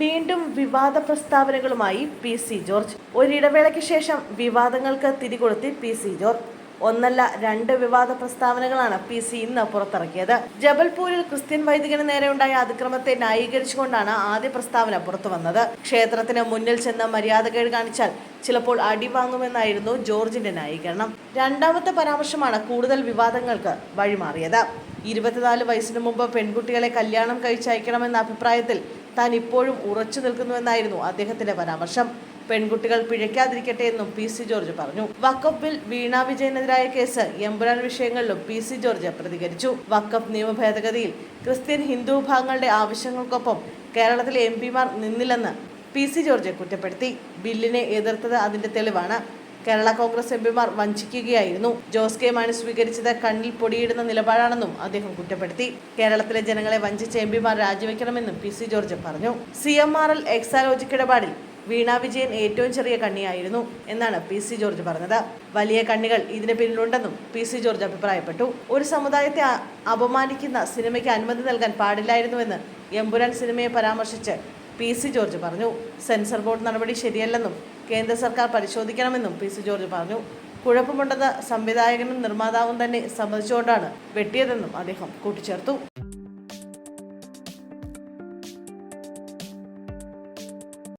വീണ്ടും വിവാദ പ്രസ്താവനകളുമായി P C George. ഒരിടവേളയ്ക്ക് ശേഷം വിവാദങ്ങൾക്ക് തിരികൊളുത്തി പി സി ജോർജ്. ഒന്നല്ല രണ്ട് വിവാദ പ്രസ്താവനകളാണ് പി സി ഇന്ന് പുറത്തിറക്കിയത്. ജബൽപൂരിൽ ക്രിസ്ത്യൻ വൈദികന് നേരെയുണ്ടായ അതിക്രമത്തെ ന്യായീകരിച്ചുകൊണ്ടാണ് ആദ്യ പ്രസ്താവന പുറത്തു വന്നത് ക്ഷേത്രത്തിന് മുന്നിൽ ചെന്ന് മര്യാദകേട് കാണിച്ചാൽ ചിലപ്പോൾ അടി വാങ്ങുമെന്നായിരുന്നു ജോർജിന്റെ ന്യായീകരണം. രണ്ടാമത്തെ പരാമർശമാണ് കൂടുതൽ വിവാദങ്ങൾക്ക് വഴിമാറിയത്. ഇരുപത്തിനാല് വയസ്സിനു മുമ്പ് പെൺകുട്ടികളെ കല്യാണം കഴിച്ചയക്കണമെന്ന അഭിപ്രായത്തിൽ താൻ ഇപ്പോഴും ഉറച്ചു നിൽക്കുന്നുവെന്നായിരുന്നു അദ്ദേഹത്തിന്റെ പരാമർശം. പെൺകുട്ടികൾ പിഴയ്ക്കാതിരിക്കട്ടെ എന്നും പി സി ജോർജ് പറഞ്ഞു. വക്കഫ് വീണ വിജയനെതിരായ കേസ് എമ്പുരാൻ വിഷയങ്ങളിലും പി സി ജോർജ് പ്രതികരിച്ചു. വക്കഫ് നിയമ ഭേദഗതിയിൽ ക്രിസ്ത്യൻ ഹിന്ദു വിഭാഗങ്ങളുടെ ആവശ്യങ്ങൾക്കൊപ്പം കേരളത്തിലെ എം പിമാർ നിന്നില്ലെന്ന് പി സി ജോർജ് കുറ്റപ്പെടുത്തി. ബില്ലിനെ എതിർത്തത് അതിന്റെ തെളിവാണ്. കേരള കോൺഗ്രസ് എംപിമാർ വഞ്ചിക്കുകയായിരുന്നു. ജോസ് കെ മാണി സ്വീകരിച്ചത് കണ്ണിൽ പൊടിയിടുന്ന നിലപാടാണെന്നും അദ്ദേഹം കുറ്റപ്പെടുത്തി. കേരളത്തിലെ ജനങ്ങളെ വഞ്ചിച്ച എംപിമാർ രാജിവെക്കണമെന്നും പി സി ജോർജ് പറഞ്ഞു. C M R L Exalogic ഇടപാടിൽ വീണ വിജയൻ ഏറ്റവും ചെറിയ കണ്ണിയായിരുന്നു എന്നാണ് പി സി ജോർജ് പറഞ്ഞത്. വലിയ കണ്ണികൾ ഇതിന് പിന്നിലുണ്ടെന്നും പി സി ജോർജ് അഭിപ്രായപ്പെട്ടു. ഒരു സമുദായത്തെ അപമാനിക്കുന്ന സിനിമയ്ക്ക് അനുമതി നൽകാൻ പാടില്ലായിരുന്നുവെന്ന് എമ്പുരാൻ സിനിമയെ പരാമർശിച്ച് പി സി ജോർജ് പറഞ്ഞു. സെൻസർ ബോർഡ് നടപടി ശരിയല്ലെന്നും കേന്ദ്ര സർക്കാർ പരിശോധിക്കണമെന്നും പി സി ജോർജ് പറഞ്ഞു. കുഴപ്പമുണ്ടെന്ന് സംവിധായകനും നിർമ്മാതാവും തന്നെ സമ്മതിച്ചുകൊണ്ടാണ് വെട്ടിയതെന്നും അദ്ദേഹം കൂട്ടിച്ചേർത്തു.